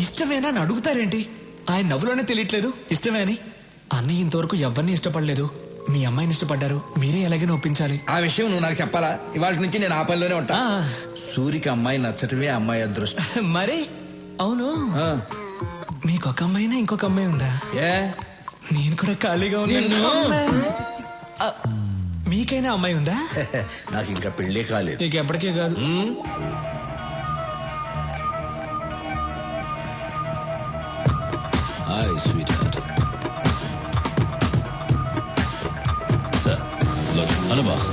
ఇష్టమేనా అని అడుగుతారేంటి? ఆయన నవ్వులోనే తెలియట్లేదు. ఇష్టమే అని. అన్నయ్య ఇంతవరకు ఎవరిని ఇష్టపడలేదు. మీ అమ్మాయిని ఇష్టపడ్డారు. మీరే ఎలాగైనా ఒప్పించాలి? ఆ విషయం నువ్వు నాకు చెప్పాలా? ఇవాళ నుంచి నేను ఆ పనిలోనే ఉంటా. ఆ, సూరికి అమ్మాయి నచ్చటమే అమ్మాయి అదృష్టం. మరి? అవును. ఆ, మీకు ఒక అమ్మాయినా ఇంకొక అమ్మాయి ఉందా? ఏ? నేను కూడా ఖాళీగా ఉన్నాను. నిన్ను? ఆ, మీకైనా అమ్మాయి ఉందా? నాకు ఇంకా పెళ్ళే కాలేదు. నీకు ఎప్పటికే కాదు. Hi sweetheart sir లోచ్ hello boss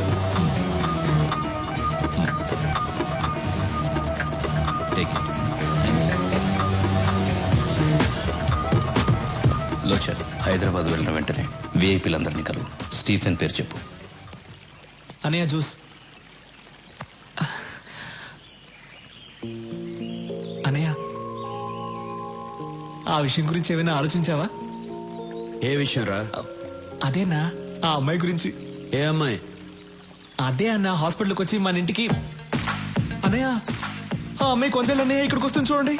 take it thanks లోచర్ Hyderabad వెళ్ళిన వెంటనే విఐపీలందరినీ కలువు. స్టీఫెన్ పేరు చెప్పు. అనయ్య జ్యూస్ అనయ్య. ఆ విషయం గురించి ఏమైనా ఆలోచించావా? ఏ విషయం రా? అదేనా? ఆ అమ్మాయి గురించి. ఏ అమ్మాయి? అదే అన్న హాస్పిటల్కి వచ్చి మన ఇంటికి. అన్నయ్య ఆ అమ్మాయి కొందేళ్ళు అన్నయ్య ఇక్కడికి వస్తుంది చూడండి.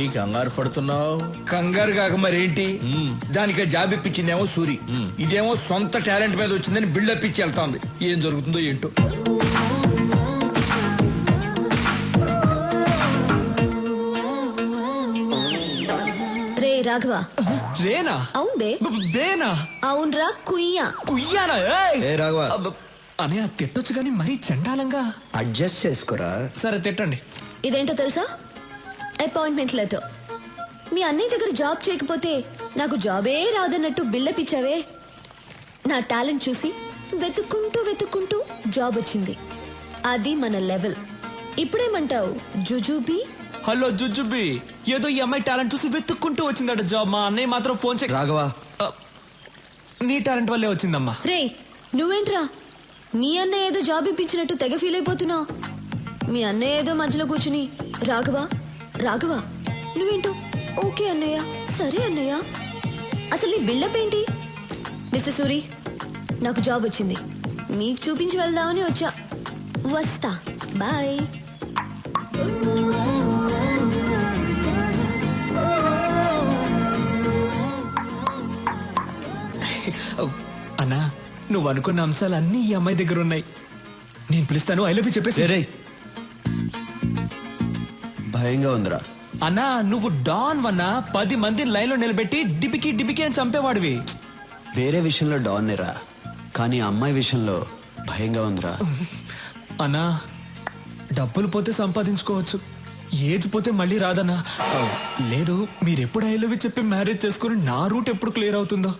ఏంటి? కంగారు పడుతున్నావు? కంగారు కాక మరేంటి? దానికి జాబ్ ఇప్పించిందేమో సూరి. ఇదేమో సొంత టాలెంట్ మీద వచ్చిందని బిల్డప్ ఇచ్చి వెళ్తాంది ఏం జరుగుతుందో ఏంటో. రే రాఘవ. రేనా? అవును బే. బ- బేనా? అవునరా కుయ్యా. కుయ్యానా? ఏయ్! ఏ రాఘవ. అన్నయ్య తిట్టొచ్చు కానీ మరీ చండాలంగా. అడ్జస్ట్ చేసుకోరా? సరే తిట్టండి. ఇదేంటో తెలుసా? అపాయింట్మెంట్ లెటర్ మీ అన్నయ్య దగ్గర జాబ్ చేయకపోతే నాకు జాబే రాదన్నట్టు బిల్డప్ ఇచ్చావే నా టాలెంట్ చూసి వెతుక్కుంటూ వెతుక్కుంటూ జాబ్ వచ్చింది. అది మన లెవెల్ ఇప్పుడేమంటావు? జుజుబీ? హలో జుజుబి. ఏదో ఈ అమ్మాయి టాలెంట్ చూసి వెతుక్కుంటూ వచ్చిందట జాబ్ మా అన్నయ్య మాత్రం ఫోన్ చేయ రాఘవా. నీ టాలెంట్ వల్లే వచ్చిందమ్మా. రే నువ్వేంట్రా? నీ అన్నయ్య ఏదో జాబ్ ఇప్పించినట్టు తెగ ఫీల్ అయిపోతున్నావు మీ అన్నయ్య ఏదో మధ్యలో కూర్చుని రాఘవా రాఘవా నువ్వేంటో? ఓకే అన్నయ్య సరే అన్నయ్య. అసలు నీ బిల్డప్ ఏంటి? మిస్టర్ సూరి నాకు జాబ్ వచ్చింది. మీకు చూపించి వెళ్దామని వచ్చా. వస్తా. బాయ్. అన్నా నువ్వు అనుకున్న అంశాలు అన్ని ఈ అమ్మాయి దగ్గర ఉన్నాయి. నేను పిలుస్తాను ఐ లవ్ యూ చెప్పేసి. భయంగా ఉందిరా. అన్నా నువ్వు డాన్ వన్నా పది మందిని లైన్లో నిలబెట్టి డిపికి డిపికి అని చంపేవాడివి. వేరే విషయంలో డాన్ రా కానీ అమ్మాయి విషయంలో భయంగా ఉందిరా. అన్నా డబ్బులు పోతే సంపాదించుకోవచ్చు. ఏజ్ పోతే మళ్ళీ రాదన్నా. లేదు మీరెప్పుడు ఐ లవ్ చెప్పి మ్యారేజ్ చేసుకుని నా రూట్ ఎప్పుడు క్లియర్ అవుతుందో?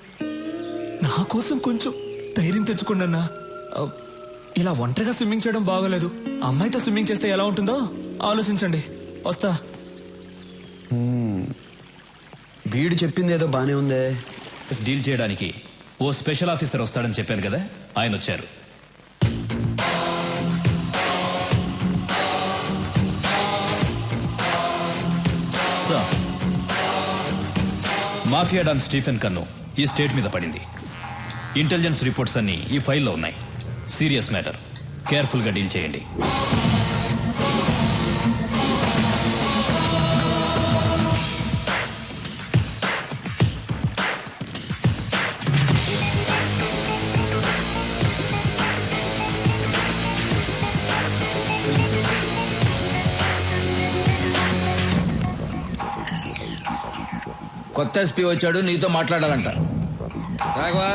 నా కోసం కొంచెం ధైర్యం తెచ్చుకోండి అన్నా ఇలా ఒంటరిగా స్విమ్మింగ్ చేయడం బాగోలేదు. అమ్మాయితో స్విమ్మింగ్ చేస్తే ఎలా ఉంటుందో? ఆలోచించండి. వస్తా. వీడు చెప్పింది ఏదో బానే ఉందే. డీల్ చేయడానికి ఓ స్పెషల్ ఆఫీసర్ వస్తాడని చెప్పాను కదా ఆయన వచ్చారు. సార్ మాఫియా డాన్ స్టీఫెన్ కన్ను ఈ స్టేట్ మీద పడింది. ఇంటెలిజెన్స్ రిపోర్ట్స్ అన్ని ఈ ఫైల్లో ఉన్నాయి. Serious matter. కేర్ఫుల్గా డీల్ చేయండి. కొత్త ఎస్పీ వచ్చాడు నీతో మాట్లాడాలంట. రాఘవా?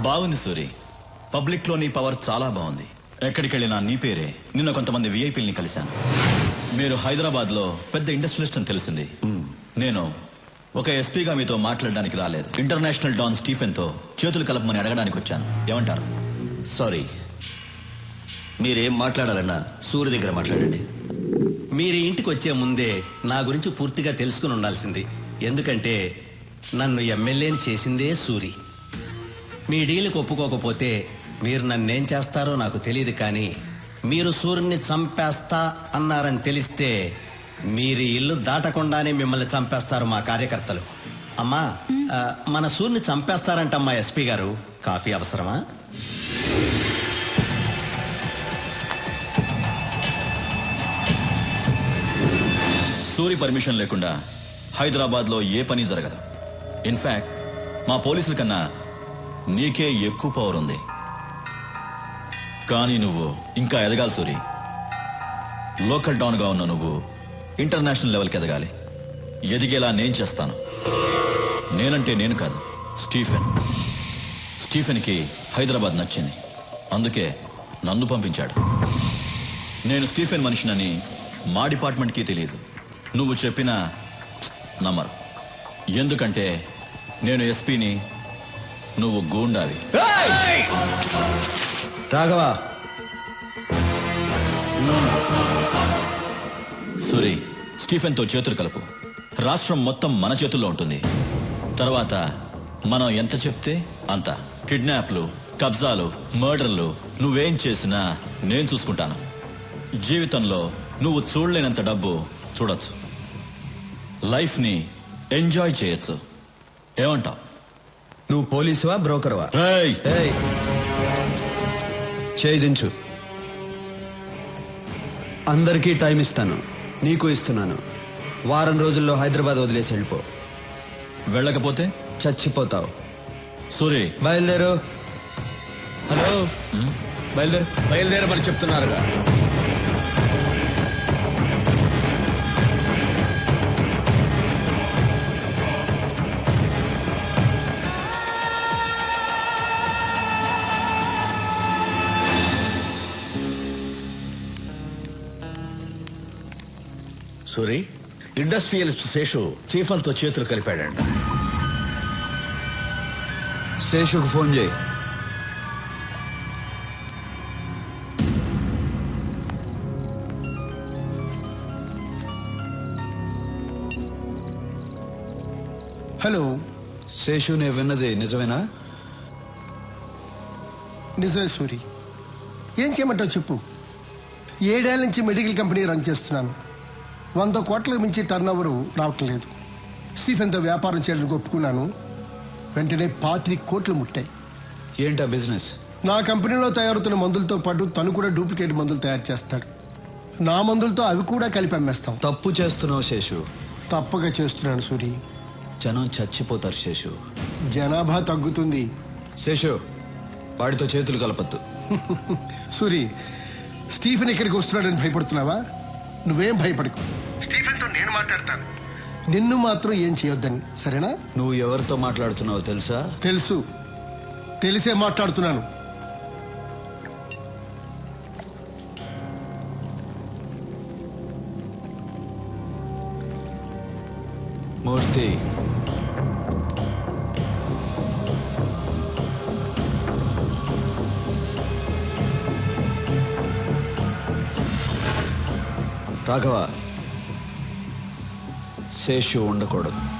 బాగుంది సూరి. పబ్లిక్లో నీ పవర్ చాలా బాగుంది. ఎక్కడికి వెళ్ళినా నీ పేరే. నిన్న కొంతమంది విఐపీల్ని కలిశాను. మీరు హైదరాబాద్లో పెద్ద ఇండస్ట్రియలిస్ట్ అని తెలిసింది. నేను ఒక ఎస్పీగా మీతో మాట్లాడడానికి రాలేదు. ఇంటర్నేషనల్ డాన్ స్టీఫెన్తో చేతులు కలపమని అడగడానికి వచ్చాను. ఏమంటారు? సారీ. మీరేం మాట్లాడాలన్నా సూర్య దగ్గర మాట్లాడండి. మీరు ఇంటికి వచ్చే ముందే నా గురించి పూర్తిగా తెలుసుకుని ఉండాల్సింది. ఎందుకంటే నన్ను ఎమ్మెల్యేని చేసిందే సూరి. మీ డీల్కి ఒప్పుకోకపోతే మీరు నన్నేం చేస్తారో నాకు తెలియదు కానీ మీరు సూర్యుని చంపేస్తా అన్నారని తెలిస్తే మీరు ఇల్లు దాటకుండానే మిమ్మల్ని చంపేస్తారు మా కార్యకర్తలు. అమ్మా మన సూర్యుని చంపేస్తారంటమ్మా ఎస్పీ గారు. కాఫీ అవసరమా? సూరి పర్మిషన్ లేకుండా హైదరాబాద్లో ఏ పని జరగదు. ఇన్ఫాక్ట్ మా పోలీసుల కన్నా నీకే ఎక్కువ పవర్ ఉంది. కానీ నువ్వు ఇంకా ఎదగాలి సూరి. లోకల్ డౌన్గా ఉన్న నువ్వు ఇంటర్నేషనల్ లెవెల్కి ఎదగాలి. ఎదిగేలా నేను చేస్తాను. నేనంటే నేను కాదు స్టీఫెన్. స్టీఫెన్కి హైదరాబాద్ నచ్చింది. అందుకే నన్ను పంపించాడు. నేను స్టీఫెన్ మనిషినని మా డిపార్ట్మెంట్కి తెలియదు. నువ్వు చెప్పిన నమ్మరు. ఎందుకంటే నేను ఎస్పీని నువ్వు గూండావి రాఘవ. సూరి స్టీఫెన్తో చేతులు కలుపు. రాష్ట్రం మొత్తం మన చేతుల్లో ఉంటుంది. తర్వాత మనం ఎంత చెప్తే అంత. కిడ్నాప్లు కబ్జాలు మర్డర్లు నువ్వేం చేసినా నేను చూసుకుంటాను. జీవితంలో నువ్వు చూడలేనంత డబ్బు చూడొచ్చు. లైఫ్ని ఎంజాయ్ చేయొచ్చు. ఏమంటావ్? నువ్వు పోలీసువా బ్రోకర్వా? ఏయ్. చేయించు అందరికీ టైం ఇస్తాను. నీకు ఇస్తున్నాను. వారం రోజుల్లో హైదరాబాద్ వదిలేసి వెళ్ళిపో. వెళ్ళకపోతే? చచ్చిపోతావు. సూరి. బయలుదేరు. హలో. బయలుదేరు. బయలుదేరమని చెప్తున్నారుగా. సూరి ఇండస్ట్రియలిస్ట్ శేషు చీఫన్తో చేతులు కలిపాడంట. శేషుకు ఫోన్ చేయి. హలో శేషు నేను విన్నది నిజమేనా? నిజమే సూరి. ఏం చేయమంటావు చెప్పు? ఏడేళ్ళ నుంచి మెడికల్ కంపెనీ రన్ చేస్తున్నాను. వంద కోట్లకు మించి టర్న్ ఓవర్ రావటం లేదు. స్టీఫెన్తో వ్యాపారం చేయడానికి ఒప్పుకున్నాను. వెంటనే పాతి కోట్లు ముట్టాయి. ఏంటా బిజినెస్? నా కంపెనీలో తయారవుతున్న మందులతో పాటు తను కూడా డూప్లికేట్ మందులు తయారు చేస్తాడు. నా మందులతో అవి కూడా కలిపి అమ్మేస్తాం. తప్పు చేస్తున్నావు శేషు. తప్పగా చేస్తున్నాను సూరి. జనం చచ్చిపోతారు శేషు. జనాభా తగ్గుతుంది. శేషు వాడితో చేతులు కలపద్దు. సూరి స్టీఫెన్ ఇక్కడికి వస్తున్నాడని భయపడుతున్నావా? నువ్వేం భయపడకు. స్టీఫెన్తో నేను మాట్లాడతాను. నిన్ను మాత్రం ఏం చేయొద్దని సరేనా? నువ్వు ఎవరితో మాట్లాడుతున్నావో తెలుసా? తెలుసు. తెలిసే మాట్లాడుతున్నాను. మూర్తి రాఘవ శేషు ఉండకూడదు.